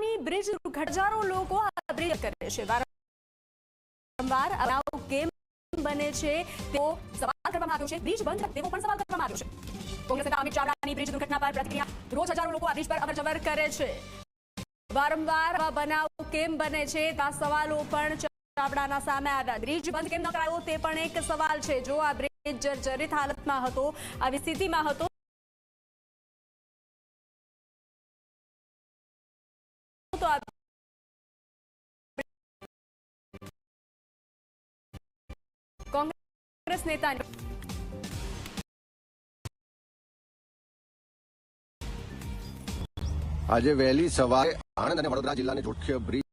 ચાવડાની bridge હજારો લોકો આ કરે છે. વારંવાર બનાવ કેમ બને છે તેવો સવાલ કરવામાં આવ્યો છે. બ્રિજ બંધ તેવો પણ સવાલ કરવામાં આવ્યો છે. કોંગ્રેસ નેતા અમિત ચાવડાની બ્રિજ દુર્ઘટના પર પ્રતિક્રિયા. રોજ હજારો લોકો આ બ્રિજ પર અવરજવર કરે છે. વારંવાર બનાવ કેમ બને છે? આ સવાલો પણ ચાવડાના સામે આવ્યા. બ્રિજ બંધ કેમ ન કરાયો તે પણ એક સવાલ છે. જો આ બ્રિજ જર્જરિત હાલતમાં હતો, આવી સ્થિતિમાં હતો કોંગ્રેસ નેતા આજે વહેલી સવારે આણંદ અને વડોદરા જિલ્લાને જોડખે બ્રિજ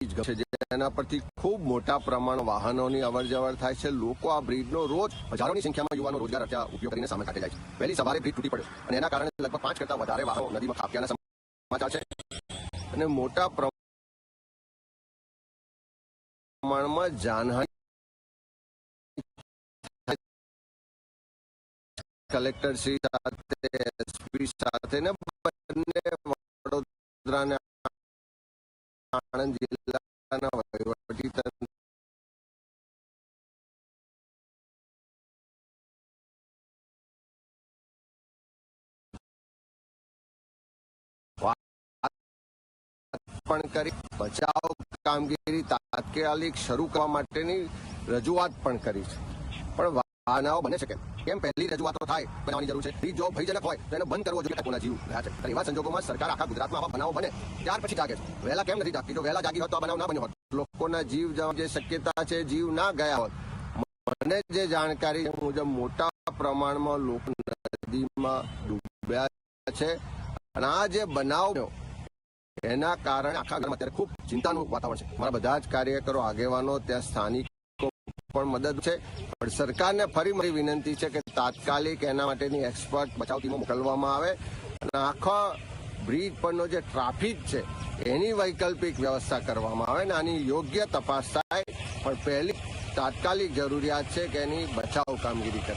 છે, જેના પરથી ખૂબ મોટા પ્રમાણ વાહનોની અવરજવર થાય છે. લોકો આ બ્રિજનો રોજ હજારોની સંખ્યામાં યુવાનો રોજગાર અર્થે ઉપયોગ કરીને સામે કાઢે જાય છે. વહેલી સવારે બ્રિજ તૂટી પડ્યો અને એના કારણે લગભગ પાંચ કરતા વધારે વાહનો નદીમાં ખાપ્યાના સમાચાર છે. અને મોટા પ્રમાણમાં જાનહાનિ કલેક્ટર શ્રી સાથે એસપી સાથે ને બંને વડોદરા અને આણંદ જિલ્લાના વહીવટી પણ કરી, બચાવ કામગીરી તાત્કાલિક શરૂ કરવા માટેની રજૂઆત પણ કરી છે. બનાવો બને શકે કેમ પહેલી રજૂઆતો થાય, બનાવવાની જરૂર છે. બ્રિજ જો ભયજનક હોય, તો એને બંધ કરવો જોઈએ કોના જીવ રહ્યા છે. એવા સંજોગોમાં સરકાર આખા ગુજરાતમાં આવા બનાવો બને, ત્યાર પછી જાગે છે. વહેલા કેમ નથી જાગતી? જો વહેલા જાગી હોત તો આ બનાવ ના બન્યો હોત. લોકોના જીવ જવા જે શક્યતા છે, જીવ ના ગયા હોત. મને જે જાણકારી મુજબ મોટા પ્રમાણમાં લોકો નદીમાં ડૂબ્યા છે. અને આ જે બનાવ એના કારણે આખા ઘરમાં અત્યારે ખૂબ ચિંતાનું વાતાવરણ છે. મારા બધા જ કાર્યકરો, આગેવાનો, ત્યાં સ્થાનિકો પણ મદદ છે. પણ સરકારને ફરી મારી વિનંતી છે કે તાત્કાલિક એના માટેની એક્સપર્ટ બચાવ ટીમો મોકલવામાં આવે. અને આખા બ્રિજ પરનો જે ટ્રાફિક છે, એની વૈકલ્પિક વ્યવસ્થા કરવામાં આવે અને આની યોગ્ય તપાસ થાય. પણ પહેલી તાત્કાલિક જરૂરિયાત છે કે એની બચાવ કામગીરી કરે.